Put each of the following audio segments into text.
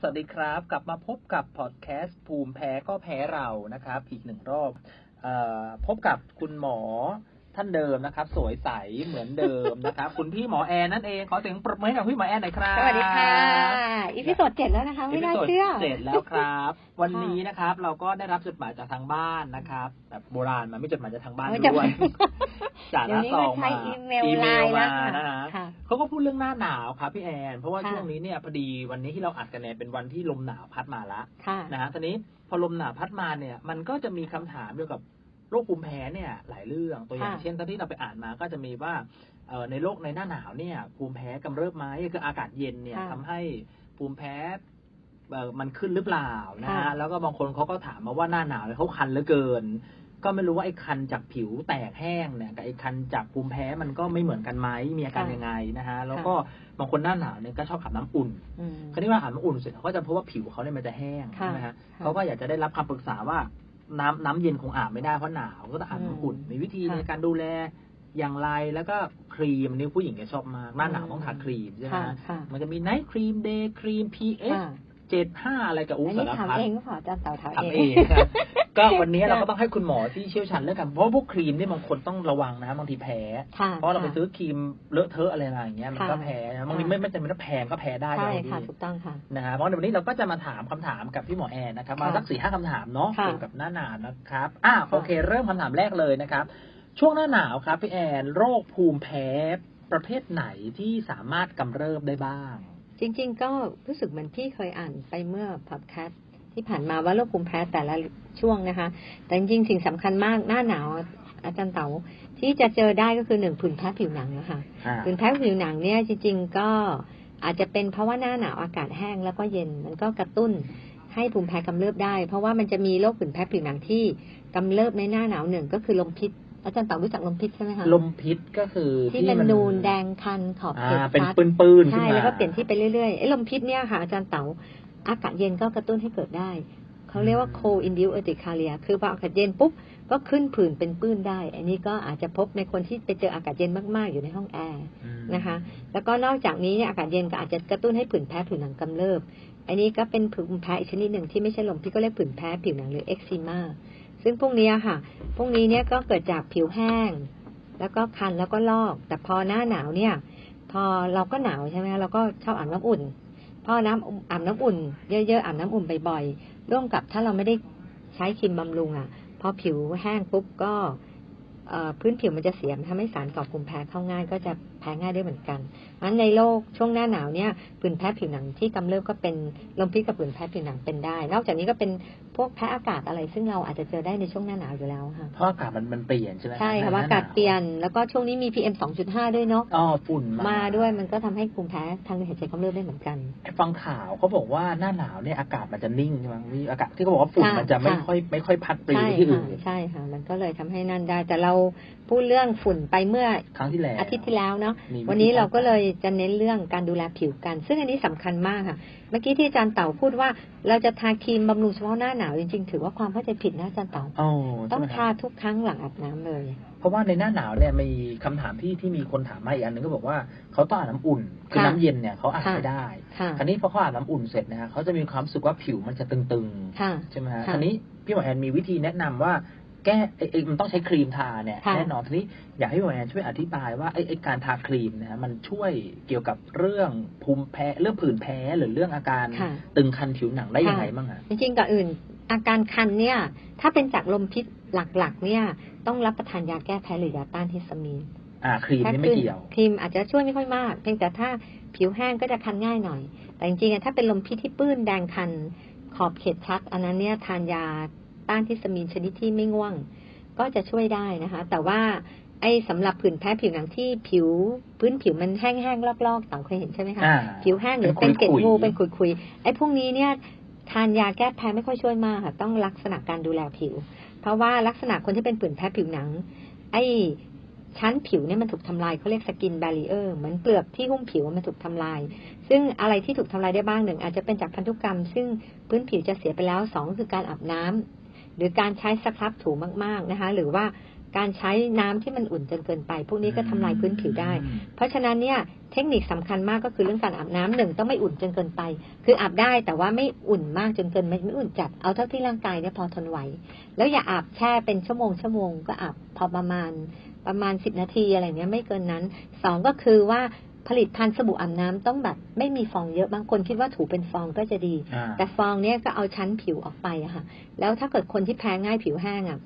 สวัสดีครับ กลับมาพบกับพอดแคสต์ภูมิแพ้ก็แพ้เรานะครับ อีกหนึ่งรอบออพบกับคุณหมอ ท่านเดิมนะครับ สวยใสเหมือนเดิมนะครับ คุณพี่หมอแอนนั่นเองขอเสียงปรบมือให้กับพี่หมอแอนหน่อยครับสวัสดีค่ะอีพิโซดเจ็ดแล้วนะคะไม่น่าเชื่อเสร็จแล้วครับ วันนี้นะครับ เราก็ได้รับจดหมายจากทางบ้านนะครับ แบบโบราณมันไม่จดหมายจากทางบ้านไม่ด้วยจดหมายจากเดี๋ยวละนี้ซมัอนงใช้มาอีเมลไลน์แล้วมาค่ะนะฮะค่ะเขาก็พูดเรื่องหน้าหนาวครับพี่แอน เพราะว่าค่ะช่วงนี้เนี่ยพอดีวันนี้ที่เราอัดกันเนี่ยเป็นวันที่ลมหนาวพัดมาละค่ะนะฮะตอนนี้พอลมหนาวพัดมาเนี่ย มันก็จะมีคำถามเกี่ยวกับ โรคภูมิแพ้เนี่ยหลายเรื่องตัวอย่างค่ะเช่นตอนที่เราไปอ่านมาก็จะมีว่าเอ่อในโลกในหน้าหนาวเนี่ยภูมิแพ้กำเริบไหมคืออากาศเย็นเนี่ยค่ะทำให้ภูมิแพ้เอ่อมันขึ้นหรือเปล่านะฮะค่ะแล้วก็บางคนเขาก็ถามมาว่าหน้าหนาวเนี่ยเขาคันเหลือเกิน ก็ไม่รู้ว่าไอ้คันจากผิวแตกแห้งเนี่ยกับไอ้คันจากภูมิแพ้มันก็ไม่เหมือนกันไหมมีอาการยังไงนะฮะแล้วก็บางคนหน้าหนาวเนี่ยก็ชอบอาบน้ำอุ่นอืมคราวนี้ว่าอาบน้ำอุ่นเสร็จเขาก็จะพบว่าผิวเขาเนี่ยมันจะแห้งค่ะใช่ไหมฮะค่ะเขาก็อยากจะได้รับคำปรึกษาว่า น้ำน้ำเย็นคงอาบไม่ได้เพราะหนาวก็ต้องอาบน้ำอุ่นอืมมีวิธีค่ะในการดูแลอย่างไรแล้วก็ครีมนี่ผู้หญิงจะชอบมากหน้าหนาวต้องทาครีมใช่ไหมค่ะฮะค่ะมันจะมีไนท์ครีมเดย์ครีมพีเอค่ะเจ็ดห้าอะไรกับอู้อันสานี้รถามพัดเองก็พออาจารย์เต่าถามทำเอเองงครับ ก็วันนี้เราก็ต้องให้คุณหมอที่เชี่ยวชาญเรื่องกันเพราะพวกครีมนี่บางคนต้องระวังนะฮะบางทีแพ้ค่ะเพราะเราไปซื้อครีมเลอะเทอะอะไรอย่างเงี้ยมันก็ค่ะแพ้นะบางทีค่ะไม่ไม่จำเป็นต้องแพงก็แพ้ได้ใช่บางทีค่ะถูกต้องค่ะนะฮะเพราะในวันนี้เราก็จะมาถามคำถามกับพี่หมอแอนนะครับมาค่ะสักสี่ห้าคำถามเนาะค่ะเกี่ยวกับหน้าหนาวนะครับอ่าค่ะโอเค เริ่มคำถามแรกเลยนะครับ ช่วงหน้าหนาวครับพี่แอนโรคภูมิแพ้ประเภทไหนที่สามารถกำเริบได้บ้างจริง ๆ ก็รู้สึกเหมือนพี่เคยอ่านไปเมื่อพอดแคสต์ ที่ผ่านมาว่าโรคภูมิแพ้แต่ละช่วงนะคะ แต่จริงๆสิ่งสำคัญมากหน้าหนาวอาจารย์เต๋าที่จะเจอได้ก็คือหนึ่งผื่นแพ้ผิวหนังนะคะอ่าผื่นแพ้ผิวหนังเนี่ยจริง ๆ ก็อาจจะเป็นเพราะว่าหน้าหนาวอากาศแห้งแล้วก็เย็นมันก็กระตุ้นให้ภูมิแพ้กำเริบได้ เพราะว่ามันจะมีโรคผื่นแพ้ผิวหนังที่กำเริบในหน้าหนาวหนึ่งก็คือลมพิษอาจารย์เต๋ารู้จักลมพิษใช่ไหมคะลมพิษก็คือที่เป็นมันูนแดงคันขอบอ่าเขตเป็นชัดปืนๆขึ้นใช่มาแล้วก็เปลี่ยนที่ไปเรื่อยๆไอ้ลมพิษเนี่ยค่ะอาจารย์เต๋า อากาศเย็นก็กระตุ้นให้เกิดได้ เขาเรียกว่า cold induced urticaria คือพออากาศเย็นปุ๊บ ก็ขึ้นผื่นเป็นปื้นได้ อันนี้ก็อาจจะพบในคนที่ไปเจออากาศเย็นมากๆ อยู่ในห้องแอร์อืมนะคะ แล้วก็นอกจากนี้เนี่ยอากาศเย็นก็อาจจะกระตุ้นให้ผื่นแพ้ผิวหนังกำเริบ อันนี้ก็เป็นผื่นแพ้อีกชนิดหนึ่งที่ไม่ใช่ลมพิษก็เรียกผื่นแพ้ผิวหนังหรือเอ็กซิมาซึ่งพวกเนี้ยค่ะ พวกนี้เนี่ยก็เกิดจากผิวแห้ง แล้วก็คันแล้วก็ลอก แต่พอหน้าหนาวเนี่ย พอเราก็หนาวใช่ไหมคะเราก็ชอบอาบน้ำอุ่น พอน้ำอาบน้ำอุ่นเยอะๆอาบน้ำอุ่นบ่อยๆร่วมกับถ้าเราไม่ได้ใช้ครีมบำรุงอะ พอผิวแห้งปุ๊บก็พื้นผิวมันจะเสียมทำให้สารก่อภูมิแพ้เข้าง่ายก็จะ แพ้ง่ายด้วยเหมือนกันงั้นในโลกช่วงหน้าหนาวเนี่ยผื่นแพ้ผิวหนังที่กำเริบก็เป็นลมพิษกับผื่นแพ้ผิวหนังเป็นได้ นอกจากนี้ก็เป็นพวกแพ้อากาศอะไร ซึ่งเราอาจจะเจอได้ในช่วงหน้าหนาวอยู่แล้วค่ะเพราะอากาศมันมันเปลี่ยนใช่ไหมใช่ค่ะหว่าหอากาศเปลี่ยนแล้วก็ช่วงนี้มี PM 2.5ด้วยเนาะอ๋อฝุ่นมาด้วยมันก็ทำให้ภูมิแพ้ทางเดินหายใจกำเริบได้เหมือนกันฟังข่าวเขาบอกว่าหน้าหนาวเนี่ยอากาศมันจะนิ่งใช่ไหมมีอากาศที่เขาบอกว่าฝุ่นค่ะมันจะไม่ค่ะค่อยไม่ค่อยพัดปลิวใช่ที่ค่ะอื่นใช่ค่ะ มันก็เลยทำให้นั่นได้แต่เราพูดเรื่องฝุ่นไปเมื่อครั้งที่แล้วอาทิตย์ที่แล้วเนาะมีวันนี้ธีเราก็เลยจะเน้นเรื่องการดูแลผิวกัน ซึ่งอันนี้สำคัญมากค่ะ เมื่อกี้ที่อาจารย์เต่าพูดว่า เราจะทาครีมบำรุงเฉพาะหน้าหนาวจริงๆถือว่าความเข้าใจผิดนะอาจารย์เต่าอ๋อต้ใช่องไหมคทารับทุกครั้งหลังอาบน้ำเลย เพราะว่าในหน้าหนาวเนี่ยมีคำถามที่ที่มีคนถามมาอีกอันหนึ่งก็บอกว่าเขาต้องอาบน้ำอุ่นคือค่ะน้ำเย็นเนี่ยเขาอาบค่ะไม่ได้ค่ะคราวนี้พอเขาอาบน้ำอุ่นเสร็จนะฮะเขาจะมีความรู้สึกว่าผิวมันจะตึงค่ะๆใช่ไหมฮะค่ะคราวนี้พี่หมอแอนมีวิธีแนะนำว่า แก้ไอ้ไอ้มันต้องใช้ครีมทาเนี่ยค่ะแน่นอนทีนี้อยากให้พี่หมอแอนช่วยอธิบายว่าไอ้ไอ้การทาครีมเนะฮะมันช่วยเกี่ยวกับเรื่องภูมิแพ้เรื่องผื่นแพ้หรือเรื่องอาการค่ะตึงคันผิวหนังได้ยังไงบ้างอะจริงๆก่อนอื่น อาการคันเนี่ย ถ้าเป็นจากลมพิษหลักๆ เนี่ย ต้องรับประทานยาแก้แพ้หรือยาต้านฮิสตามีนอ่าครีมนี่ไม่เกี่ยวครีมอาจจะช่วยไม่ค่อยมากเพียงแต่ถ้าผิวแห้งก็จะคันง่ายหน่อย แต่จริงๆอะถ้าเป็นลมพิษที่ปื้นแดงคันขอบเขตชัด อันนั้นเนี่ยทานยา ต้านฮิสตามีนชนิดที่ไม่ง่วง ก็จะช่วยได้นะคะ แต่ว่าไอ้สำหรับผื่นแพ้ผิวหนังที่ผิวพื้นผิวมันแห้งๆลอกๆต่างเคยเห็นใช่ไหมคะอ่าผิวแห้งหรือเป็เป็นนขุยๆเกล็ดงูเป็นขุยๆไอ้พวกนี้เนี่ยทานยาแก้แพ้ไม่ค่อยช่วยมากค่ะ ต้องลักษณะการดูแลผิว เพราะว่าลักษณะคนที่เป็นผื่นแพ้ผิวหนัง ไอ้ชั้นผิวเนี่ยมันถูกทำลายเขาเรียกสกิน b บ r ร i เออร์เหมือนเปลือกที่หุ้มผิวมันถูกทำลาย ซึ่งอะไรที่ถูกทำลายได้บ้างหนึ่งอาจจะเป็นจากพันธุกรรม ซึ่งพื้นผิวจะเสียไปแล้วสองคือการอาบน้ำห รือการใช้สครับถูมาก ๆนะคะ หรือว่าการใช้น้ำที่มันอุ่นจนเกินไป พวกนี้ก็ทำลายพื้นผิวได้อืมเพราะฉะนั้นเนี่ยเทคนิคสำคัญมากก็คือเรื่องการอาบน้ำหนึ่งต้องไม่อุ่นจนเกินไป คืออาบได้แต่ว่าไม่อุ่นมากจนเกินไม่ไม่อุ่นจัดเอาเท่าที่ร่างกายเนี่ยพอทนไหวแล้วอย่าอาบแช่เป็นชั่วโมงชั่วโมงก็อาบพอประมาณประมาณสิบนาทีอะไรเนี้ยไม่เกินนั้นสองก็คือว่า ผลิตภัณฑ์สบู่อาบน้ำต้องแบบไม่มีฟองเยอะบางคนคิดว่าถูเป็นฟองก็จะดีอ่าแต่ฟองเนี่ยก็เอาชั้นผิวออกไปอะค่ะ แล้วถ้าเกิดคนที่แพ้ง่ายผิวแห้งอะ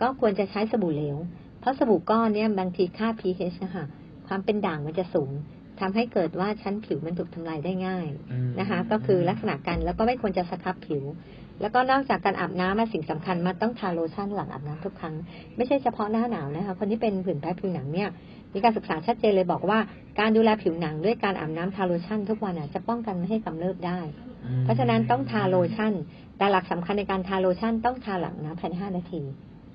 ก็ควรจะใช้สบู่เหลว เพราะสบู่ก้อนเนี่ยบางทีค่า pH นะคะความเป็นด่างมันจะสูงทำให้เกิดว่าชั้นผิวมันถูกทำลายได้ง่ายอืมนะคะ ก็คือลักษณะกันแล้วก็ไม่ควรจะสครับผิว แล้วก็นอกจากการอาบน้ำมาสิ่งสำคัญมันต้องทาโลชั่นหลังอาบน้ำทุกครั้ง ไม่ใช่เฉพาะหน้าหนาวนะคะคนที่เป็นผื่นแพ้ผิวหนังเนี่ยมีการศึกษาชัดเจนเลยบอกว่า การดูแลผิวหนังด้วยการอาบน้ำทาโลชั่นทุกวันอะจะป้องกันไม่ให้กำเริบได้อืมเพราะฉะนั้นต้องทาโลชั่น แต่หลักสำคัญในการทาโลชั่นต้องทาหลังน้ำภายใน5นาที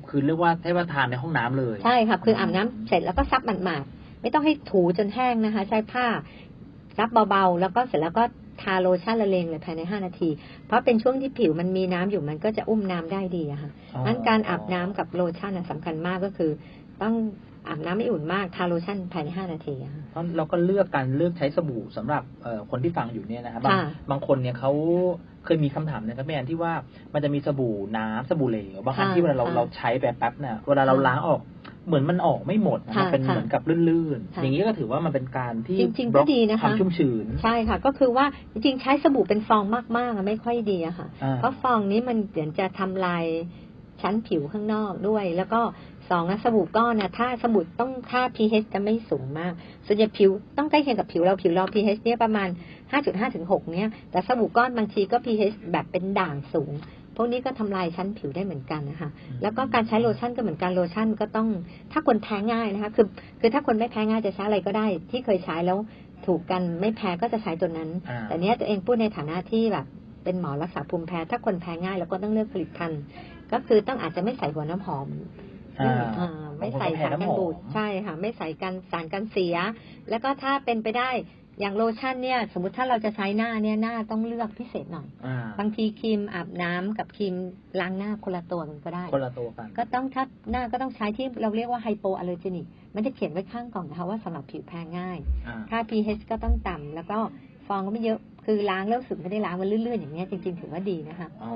คือเรียกว่าให้ว่าทานในห้องน้ำเลยใช่ค่ะคืออาบน้ำเสร็จแล้วก็ซับหมาดๆไม่ต้องให้ถูจนแห้งนะคะ ใช้ผ้าซับเบาๆแล้วก็เสร็จแล้วก็ ทาโลชั่นละเลงเลยภายใน5นาที เพราะเป็นช่วงที่ผิวมันมีน้ำอยู่มันก็จะอุ้มน้ำได้ดีอะค่ะอ๋องั้นการอาบน้ำกับโลชั่นน่ะสำคัญมากก็คือ ต้องอาบน้ำไม่อุ่นมากทาโลชั่นภายใน5นาทีอะค่ะ เพราะเราก็เลือกการเลือกใช้สบู่สำหรับเอ่อคนที่ฟังอยู่เนี่ยนะครับบางค่ะ บางคนเนี่ยเขาเคยมีคำถามนะครับแม่แอนที่ว่ามันจะมีสบู่น้ำสบู่เหลวบางครั้งค่ะที่เวลาเราค่ะเราใช้แบบแป๊บเนี่ยเวลาเราล้างออกเหมือนมันออกไม่หมดนะค่ะมันเป็นค่ะเหมือนกับลื่นๆ ค่ะอย่างนี้ก็ถือว่ามันเป็นการที่จริงๆบล็อก็ดีนะคะ ความชุ่มชื้นใช่ค่ะ ก็คือว่าจริงๆใช้สบู่เป็นฟองมากๆอะไม่ค่อยดีอะค่ะ อ่า เพราะฟองนี้มันเดี๋ยวจะทำลาย ชั้นผิวข้างนอกด้วย แล้วก็สองนะสบู่ก้อนนะถ้าสบู่ต้องค่า pH จะไม่สูงมาก ส่วนใหญ่ผิวต้องใกล้เคียงกับผิวเราผิวเรา pH เนี่ยประมาณ 5.5ถึง6เนี่ย แต่สบู่ก้อนบางทีก็ pH แบบเป็นด่างสูง พวกนี้ก็ทำลายชั้นผิวได้เหมือนกันนะคะ แล้วก็การใช้โลชั่นก็เหมือนกันโลชั่นก็ต้อง ถ้าคนแพ้ง่ายนะคะ คือ คือถ้าคนไม่แพ้ง่ายจะใช้อะไรก็ได้ ที่เคยใช้แล้วถูกกันไม่แพ้ก็จะใช้ตัวนั้นอ่าแต่เนี้ยตัวเองพูดในฐานะที่แบบเป็นหมอรักษาภูมิแพ้ ถ้าคนแพ้ง่ายเราก็ต้องเลือกผลิตภัณฑ์ ก็คือต้องอาจจะไม่ใส่หัวน้ำหอมอ่าอ่าไม่ใส่สารกันบูดใช่ค่ะ ไม่ใส่กันสารกันเสีย แล้วก็ถ้าเป็นไปได้อย่างโลชั่นเนี่ย สมมติถ้าเราจะใช้หน้าเนี่ยหน้าต้องเลือกพิเศษหน่อยอ่าบางทีครีมอาบน้ำกับครีมล้างหน้าคนละตัวกันก็ได้คนละตัวกันก็ต้องถ้าหน้าก็ต้องใช้ที่เราเรียกว่าไฮโปอ l ลเลอร์เจนิกมันจะเขียนไว้ข้างกล่องนะคะว่าสำหรับผิวแพ้ง่ายอ่าค่า pH ก็ต้องต่ำแล้วก็ฟองก็ไม่เยอะ คือล้างแล้วรู้สึกไม่ได้ล้างมันลื่นๆอย่างเงี้ยจริงๆถือว่าดีนะคะอ๋อ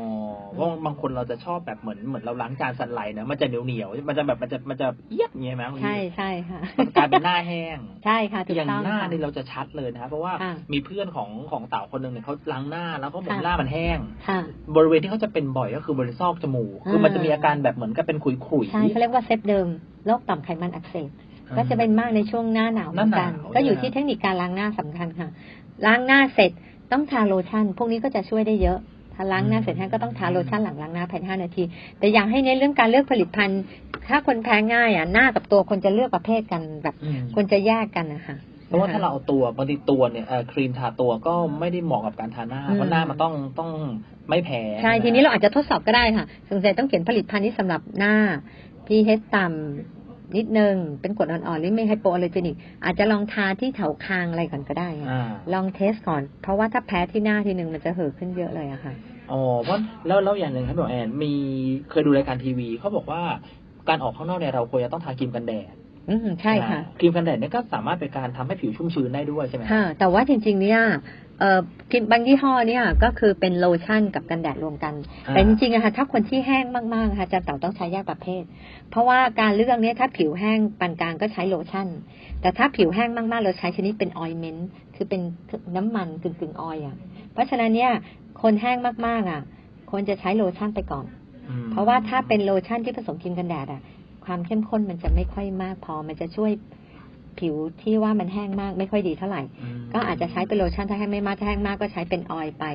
เพราะบางคนเราจะชอบแบบเหมือนเหมือนเราล้างจานสันไหลนะมันจะเหนียวเหนียวๆมันจะแบบมันจะมันจะเอี้ยกอย่างเงี้ยไหมบางทีใช่ใช่ค่ะมันกลายเป็นหน้าแห้งใช่ค่ะถูกอย่างต้องหน้าค่ะนี่เราจะชัดเลยนะครับเพราะว่าค่ะมีเพื่อนของของสาวคนหนึ่งเนี่ยเขาล้างหน้าแล้วเขาบอกค่ะหน้ามันแห้งค่ะบริเวณที่เขาจะเป็นบ่อยก็คือบริเวณซอกจมูกคือมันจะมีอาการแบบเหมือนกับเป็นขุยขุยๆใช่เขาเรียกว่าเซฟเดิมโรคต่อมไขมันอักเสบก็จะเป็นมากในช่วงหน้าหนาวเหมือนกันหน้าหนาวก็อยู่ใช่ไหมที่เทคนิคการล้างหน้าสำคัญค่ะ ล้างหน้าเสร็จ ต้องทาโลชั่น พวกนี้ก็จะช่วยได้เยอะถ้าล้างหน้าเสร็จท่านก็ต้องทาโลชั่นหลังล้างหน้าภายใน5นาที แต่อยากให้เน้นเรื่องการเลือกผลิตภัณฑ์ ถ้าคนแพ้ง่ายอะหน้ากับตัวคนจะเลือกประเภทกันแบบอืมควรจะแยกกันนะคะเพราะว่าถ้าเราเอาตัวบางทีตัวเนี่ยเอ่อครีมทาตัวก็ไม่ได้เหมาะกับการทาหน้าอืมเพราะหน้ามันต้องต้องไม่แพ้ใช่ทีนี้เราอาจจะทดสอบก็ได้ค่ะสงสัยต้องเขียนผลิตภัณฑ์ที่สำหรับหน้า pH ต่ำ นิดนึง เป็นกรดอ่อนๆหรือไม่ไฮโปอ l ลเลอร์เจนิก อาจจะลองทาที่แถวคางอะไรก่อนก็ได้ค่ะอ่าลองเทสก่อน เพราะว่าถ้าแพ้ที่หน้าทีหนึ่งมันจะเห่อะขึ้นเยอะเลยอะค่ะอ๋อเพราะแล้วแล้วอย่างหนึ่งครับพี่หมอแอนมีเคยดูรายการทีวีเขาบอกว่าการออกข้างนอกเนี่ยเราควรจะต้องทาครีมกันแดดอืมใช่ค่ะครีมกันแดดเนี่ยก็สามารถเป็นการทำให้ผิวชุ่มชื้นได้ด้วยใช่ไหมค่ะแต่ว่าจริง ๆ เนี่ยเอ่อ ครีมบางยี่ห้อเนี่ยก็คือเป็นโลชั่นกับกันแดดรวมกันอ่าแต่จริงๆอะค่ะถ้าคนที่แห้งมากๆค่ะอาจะเต่าต้องใช้แยกประเภท เพราะว่าการเลือกเนี่ยถ้าผิวแห้งปานกลางก็ใช้โลชั่น แต่ถ้าผิวแห้งมากๆ เราใช้ชนิดเป็นออยเมนต์คือเป็นน้ำมันกึ่งๆออยล์อะเพราะฉะนั้นเนี่ยคนแห้งมากๆอะควรจะใช้โลชั่นไปก่อนอืมเพราะว่าถ้าเป็นโลชั่นที่ผสมครีมกันแดดอะ ความเข้มข้นมันจะไม่ค่อยมากพอมันจะช่วยผิวที่ว่ามันแห้งมากไม่ค่อยดีเท่าไหร่ม ก็อาจจะใช้เป็นโลชั่นถ้าแห้งไม่มากถ้าแห้งมากก็ใช้เป็นออยล์ไป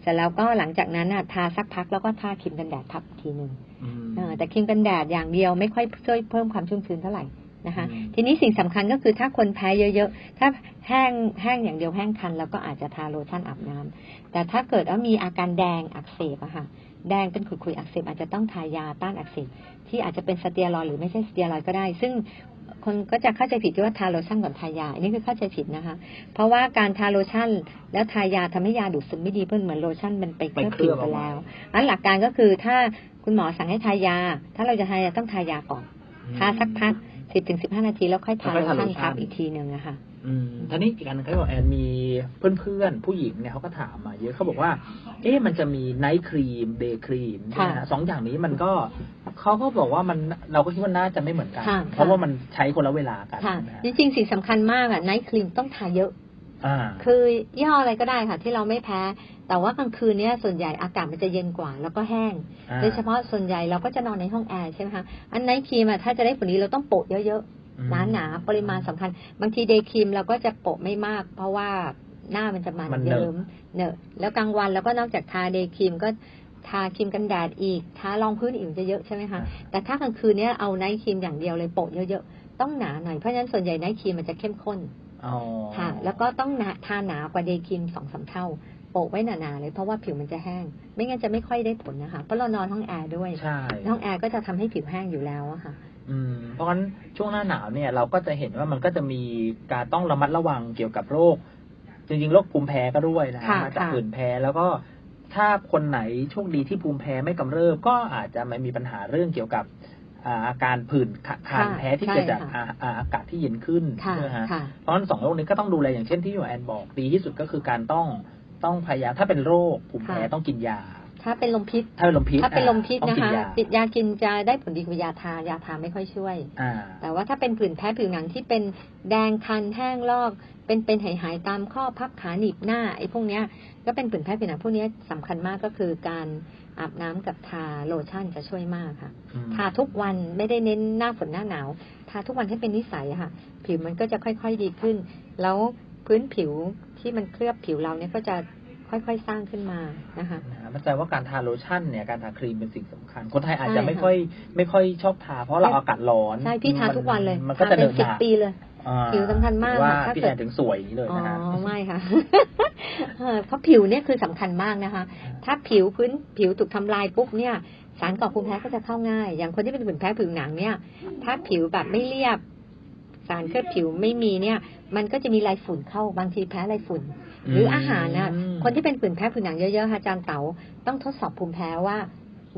เสร็จแล้วก็หลังจากนั้นน่ะทาสักพักแล้วก็ทาครีมกันแดดทับอีกทีหนึ่งอืมเออแต่ครีมกันแดดอย่างเดียวไม่ค่อยช่วยเพิ่มความชุ่มชื้นเท่าไหร่นะคะอืมทีนี้สิ่งสำคัญก็คือถ้าคนแพ้เยอะๆ ถ้าแห้งแห้งอย่างเดียวแห้งคัน แล้วก็อาจจะทาโลชั่นอาบน้ำแต่ถ้าเกิดว่ามีอาการแดงอักเสบอะค่ะแดงเป็นขุยๆอักเสบอาจจะต้องทายาต้านอักเสบที่อาจจะเป็นสเตียรอยด์หรือไม่ใช่สเตียรอยด์ก็ได้ ซึ่ง คนก็จะเข้าใจผิดที่ว่าทาโลชั่นก่อนทายาอันนี้คือเข้าใจผิดนะคะ เพราะว่าการทาโลชั่นแล้วทายาทำให้ยาดูดซึมไม่ดีเพื่อนเหมือนโลชั่นมันไปเคลือบผิวไปแล้วอันหลักการก็คือถ้าคุณหมอสั่งให้ทายา ถ้าเราจะทายาต้องทายาก่อนทาสักพักสิบถึงสิบห้านาทีแล้วค่อยทาแล้โลวค่อยทาชั่นโลชั่นทับอีกทีหนึ่งนะคะอืมท่านี้อีกอันหนึงเขาบอกแอนมีเพื่อนๆ ผู้หญิงเนี่ยเขาก็ถามมาเยอะเขาบอกว่า เอ๊ะมันจะมีไนท์ครีมเดย์ครีมค่ะสองอย่างนี้มันก็ เขาก็บอกว่ามันเราก็คิดว่าน่าจะไม่เหมือนกันค่ะเพราะว่ามันใช้คนละเวลากันค่ะนะจริงๆสิ่งสำคัญมากอะไนท์ครีมต้องทาเยอะอ่าคือยี่ห้ออะไรก็ได้ค่ะที่เราไม่แพ้ แต่ว่ากลางคืนเนี้ยส่วนใหญ่อากาศมันจะเย็นกว่า แล้วก็แห้งอ่าโดยเฉพาะส่วนใหญ่เราก็จะนอนในห้องแอร์ใช่ไหมคะ อันไนท์ครีมอะถ้าจะได้ผลดีเราต้องโปะเยอะอืมๆหนาๆปริมาณสำคัญ บางทีเดย์ครีมเราก็จะโปะไม่มาก เพราะว่าหน้ามันจะมันมันเหนอะเยิ้มเนอะแล้วกลางวันเราก็นอกจากทาเดย์ครีมก็ ทาครีมกันแดดอีก ทารองพื้นอีกจะเยอะใช่ไหมคะ แต่ถ้ากลางคืนเนี้ยเอาไนท์ครีมอย่างเดียวเลยโปะเยอะๆ ต้องหนาหน่อย เพราะฉะนั้นส่วนใหญ่ไนท์ครีมมันจะเข้มข้นอ๋อค่ะ แล้วก็ต้องหนาทาหนากว่าเดย์ครีมสองสามเท่าโปะไว้หนาๆเลยเพราะว่าผิวมันจะแห้ง ไม่งั้นจะไม่ค่อยได้ผลนะคะ เพราะเรานอนห้องแอร์ด้วยใช่ห้องแอร์ก็จะทำให้ผิวแห้งอยู่แล้วอะค่ะ อืม เพราะงั้นช่วงหน้าหนาวเนี่ยเราก็จะเห็นว่ามันก็จะมีการต้องระมัดระวังเกี่ยวกับโรคจริงๆโรคภูมิแพ้ก็ด้วยนะฮะค่ะมาจากค่ะผื่นแพ้แล้วก็ ถ้าคนไหนโชคดีที่ภูมิแพ้ไม่กำเริบ ก็อาจจะไม่มีปัญหาเรื่องเกี่ยวกับอ่าอาการผื่นคัคันแพ้ที่เกิดจากอ่าอ่าอากาศที่เย็นขึ้นค่ะใช่ไหมฮะค่ะเพราะฉะนั้นสองโรคนี้ก็ต้องดูแลอย่างเช่นที่หมอแอนบอกดีที่สุดก็คือการต้องต้องพยายามถ้าเป็นโรคภูมิแพ้ค่ะต้องกินยา ถ้าเป็นลมพิษถ้าเป็นลมพิษถ้าเป็นลมพิษอ่าต้องนะกิคะยาติดยากินจะได้ผลดีกว่ายาทายาทาไม่ค่อยช่วยอ่าแต่ว่าถ้าเป็นผื่นแพ้ผิวหนังที่เป็นแดงคันแห้งลอก เป็นเป็นหายหายๆตามข้อพับขาหนีบหน้าไอ้พวกเนี้ย ก็เป็นผื่นแพ้ผิวหนังพวกเนี้ยสำคัญมากก็คือการอาบน้ำกับทาโลชั่นจะช่วยมากค่ะอืมทาทุกวันไม่ได้เน้นหน้าฝนหน้าหนาว ทาทุกวันให้เป็นนิสัยอะค่ะ ผิวมันก็จะค่อยๆดีขึ้น แล้วพื้นผิวที่มันเคลือบผิวเราเนี่ยก็จะ ค่อยๆ สร้างขึ้นมานะคะนะมั่นใจว่าการทาโลชั่นเนี่ยการทาครีมเป็นสิ่งสำคัญ คนไทยอาจจะใช่ไม่ค่ะค่อย ไม่ค่อยชอบทา เพราะเราใช่อากาศร้อน ใช่ พี่ทาทุกวันเลย มันก็ทาจะเป็เดินนสิบหนาปีเลยอ่าผิวสำคัญมากว่าค่ะถ้าพี่เกิแอดนถึงสวยอย่างนี้เลยอ๋อนะฮะไม่ค่ะเออเพราะผิวเนี่ยคือสำคัญมากนะคะ ถ้าผิวพื้นผิวถูกทำลายปุ๊บเนี่ย สารก่อภูมิแพ้ก็จะเข้าง่าย อย่างคนที่เป็นผื่นแพ้ผิวหนังเนี่ย ถ้าผิวแบบไม่เรียบ สารเคลือบผิวไม่มีเนี่ย มันก็จะมีลายฝุ่นเข้าบางทีแพ้ลายฝุ่น หรืออาหารน่ะมคนที่เป็นผื่นแพ้ผิวหนังเยอะๆค่ะอาจารย์เต๋าต้องทดสอบภูมิแพ้ว่า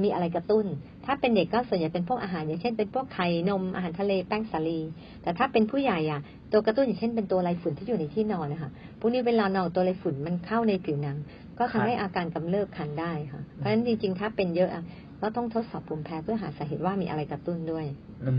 มีอะไรกระตุ้น ถ้าเป็นเด็กก็ส่วนใหญ่เป็นพวกอาหาร อย่างเช่นเป็นพวกไข่นมอาหารทะเลแป้งสาลี แต่ถ้าเป็นผู้ใหญ่อะตัวกระตุ้นอย่างเช่นเป็นตัวไรฝุ่นที่อยู่ในที่นอนนะคะพวกนี้เวลานอนตัวไรฝุ่นมันเข้าในผิวหนัง ก็ทำให้อาการกำเริบคันได้ค่ะ เพราะฉะนั้นจริงๆ ถ้าเป็นเยอะอะก็ต้องทดสอบภูมิแพ้เพื่อหาสาเหตุว่ามีอะไรกระตุ้นด้วย อื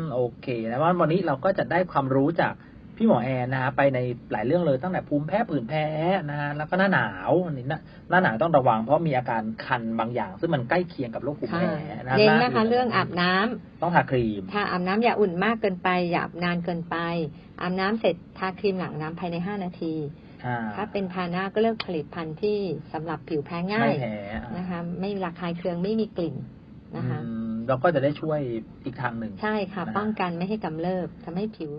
มโอเค แล้ววันนี้เราก็จะได้ความรู้จาก พี่หมอแอนนะฮะไปในหลายเรื่องเลยตั้งแต่ภูมิแพ้ผื่นแพ้นะฮะแล้วก็หน้าหนาวอันนี้หน้าหน้าหนาวต้องระวังเพราะมีอาการคันบางอย่าง ซึ่งมันใกล้เคียงกับโรคภูมิค่ะแพ้นะเน้นหานะคะเรื่องอาบน้ำต้องทาครีมถ้าอาบน้ำอย่าอุ่นมากเกินไป อย่าอาบนานเกินไปอาบน้ำเสร็จทาครีมหลังน้ำภายใน5นาทีอ่าถ้าเป็นทาหน้าก็เลือกผลิตภัณฑ์ที่สำหรับผิวแพ้ง่าไม่ยแพ้อ่านะคะ ไม่ระคายเคืองไม่มีกลิ่นนะคะอืมเราก็จะได้ช่วยอีกทางหนึ่งใช่ค่ะนะฮะป้องกันไม่ให้กำเริบทำให้ผิว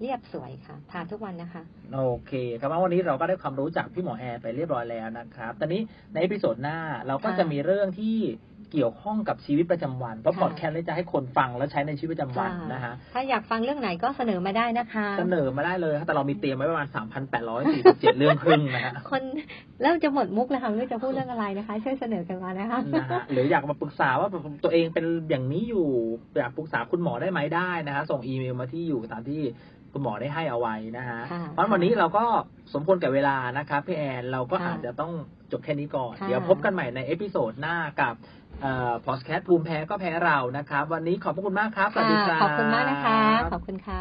เรียบสวยค่ะ ทาทุกวันนะคะ โอเค ครับว่าวันนี้เราก็ได้ความรู้จากพี่หมอแอร์ไปเรียบร้อยแล้วนะครับ ตอนนี้ในเอพิโซดหน้าเราก็ค่ะจะมีเรื่องที่เกี่ยวข้องกับชีวิตประจำวัน เพราะค่ะพอดแคสต์เลยจะให้คนฟังแล้วใช้ในชีวิตประจำวันค่ะนะฮะ ถ้าอยากฟังเรื่องไหนก็เสนอมาได้นะคะ เสนอมาได้เลยครับแต่เรามีเตรียมไว้ประมาณ 3,847 เรื่องครึ่งนะฮะ คนเริ่มจะหมดมุกแล้วค่ะไม่รู้จะพูดเรื่องอะไรนะคะ ช่วยเสนอกันมานะคะนะฮะหรืออยากมาปรึกษาว่าตัวเองเป็นอย่างนี้อยู่ อยากปรึกษาคุณหมอได้ไหมได้นะฮะ ส่งอีเมลมาที่อยู่ตามที่ คุณหมอได้ให้เอาไว้นะฮะค่ะเพราะวันนี้เราก็สมควรแก่เวลานะครับพี่แอนเราก็ค่ะอาจจะต้องจบแค่นี้ก่อนค่ะเดี๋ยวพบกันใหม่ในเอพิโซดหน้ากับพอสแคสภูมิแพ้ก็แพ้เรานะครับ วันนี้ขอบพระคุณมากครับ สวัสดีครับขอบคุณมากนะคะ ขอบคุณค่ะ